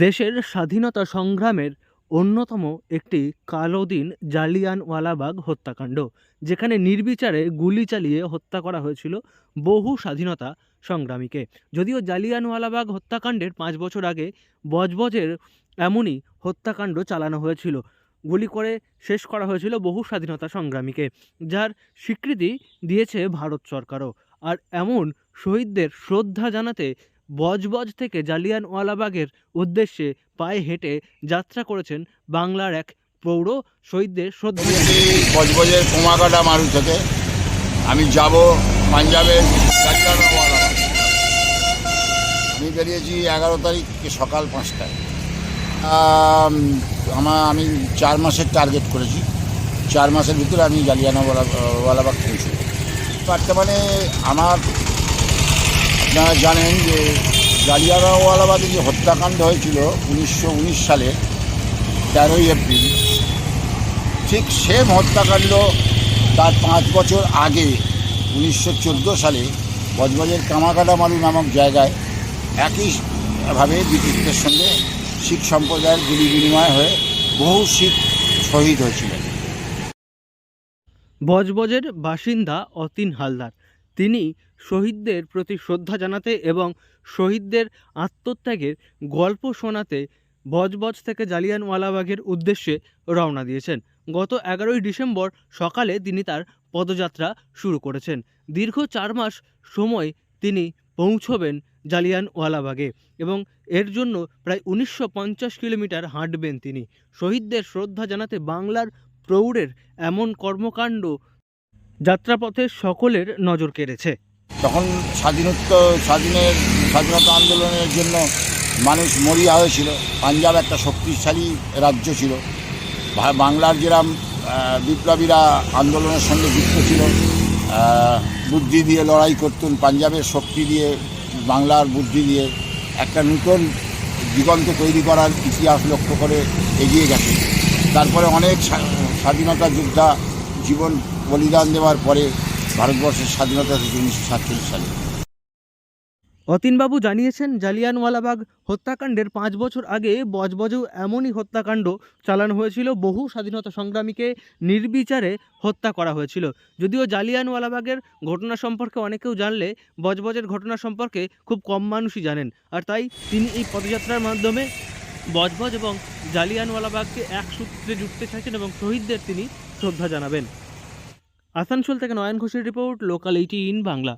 দেশের স্বাধীনতা সংগ্রামের অন্যতম একটি কালো দিন জালিয়ানওয়ালাবাগ হত্যাকাণ্ড, যেখানে নির্বিচারে গুলি চালিয়ে হত্যা করা হয়েছিল বহু স্বাধীনতা সংগ্রামীকে। যদিও জালিয়ানওয়ালাবাগ হত্যাকাণ্ডের পাঁচ বছর আগে বজবজের এমনই হত্যাকাণ্ড চালানো হয়েছিল। গুলি করে শেষ করা হয়েছিল বহু স্বাধীনতা সংগ্রামীকে, যার স্বীকৃতি দিয়েছে ভারত সরকারও। আর এমন শহীদদের শ্রদ্ধা জানাতে বজবজ থেকে জালিয়ানওয়ালাবাগের উদ্দেশ্যে পায়ে হেঁটে যাত্রা করেছেন বাংলার এক প্রৌঢ় শহীদদের শ্রদ্ধা। বজবজের কোমাকাটা মারু থেকে আমি যাব পাঞ্জাবের। আমি বেরিয়েছি এগারো তারিখ সকাল পাঁচটায় আমার আমি চার মাসের টার্গেট করেছি চার মাসের ভিতরে আমি জালিয়ানওয়ালাবাগ পৌঁছব বর্তমানে আমার আপনারা জানেন যে জালিয়ানওয়ালাবাগে যে হত্যাকাণ্ড হয়েছিল উনিশশো উনিশ সালে, তেরোই এপ্রিল, ঠিক সেম হত্যাকাণ্ড তার পাঁচ বছর আগে উনিশশো চোদ্দ সালে বজবজের কামাকাটা মারু নামক জায়গায় একইভাবে ব্রিটিশদের সঙ্গে শিখ সম্প্রদায়ের গুলি বিনিময় হয়ে বহু শিখ শহীদ হয়েছিলেন। বজবজের বাসিন্দা অতীন হালদার। তিনি শহীদদের প্রতি শ্রদ্ধা জানাতে এবং শহীদদের আত্মত্যাগের গল্প শোনাতে বজবজ থেকে জালিয়ানওয়ালাবাগের উদ্দেশ্যে রওনা দিয়েছেন। গত এগারোই ডিসেম্বর সকালে তিনি তার পদযাত্রা শুরু করেছেন। দীর্ঘ চার মাস সময় তিনি পৌঁছবেন জালিয়ানওয়ালাবাগে এবং এর জন্য প্রায় উনিশশো পঞ্চাশ কিলোমিটার হাঁটবেন তিনি। শহীদদের শ্রদ্ধা জানাতে বাংলার প্রৌঢ়ের এমন কর্মকাণ্ড যাত্রাপথে সকলের নজর কেড়েছে। তখন স্বাধীনত্ব, স্বাধীনের, স্বাধীনতা আন্দোলনের জন্য মানুষ মরিয়া হয়েছিল। পাঞ্জাব একটা শক্তিশালী রাজ্য ছিল। বাংলার যেরাম বিপ্লবীরা আন্দোলনের সঙ্গে যুক্ত ছিল বুদ্ধি দিয়ে লড়াই করতেন, পাঞ্জাবের শক্তি দিয়ে, বাংলার বুদ্ধি দিয়ে একটা নূতন দিগন্ত তৈরি করার ইতিহাস লক্ষ্য করে এগিয়ে গেছে। তারপরে অনেক স্বাধীনতা যোদ্ধা জীবন বলিদান দেওয়ার পরে ভারতবর্ষের স্বাধীনতা থেকে উনিশশো সাতচল্লিশ সালে। অতীনবাবু জানিয়েছেন, জালিয়ানওয়ালাবাগ হত্যাকাণ্ডের পাঁচ বছর আগে বজবজেও এমনই হত্যাকাণ্ড চালানো হয়েছিল, বহু স্বাধীনতা সংগ্রামীকে নির্বিচারে হত্যা করা হয়েছিল। যদিও জালিয়ানওয়ালাবাগের ঘটনা সম্পর্কে অনেকেও জানলে বজবজের ঘটনা সম্পর্কে খুব কম মানুষই জানেন। আর তাই তিনি এই পদযাত্রার মাধ্যমে বজবজ এবং জালিয়ানওয়ালাবাগকে এক সূত্রে জুটতে চাইছেন এবং শহীদদের তিনি শ্রদ্ধা জানাবেন। আসানসোল থেকে নয়ন ঘোষের রিপোর্ট লোকাল এইটিন বাংলা।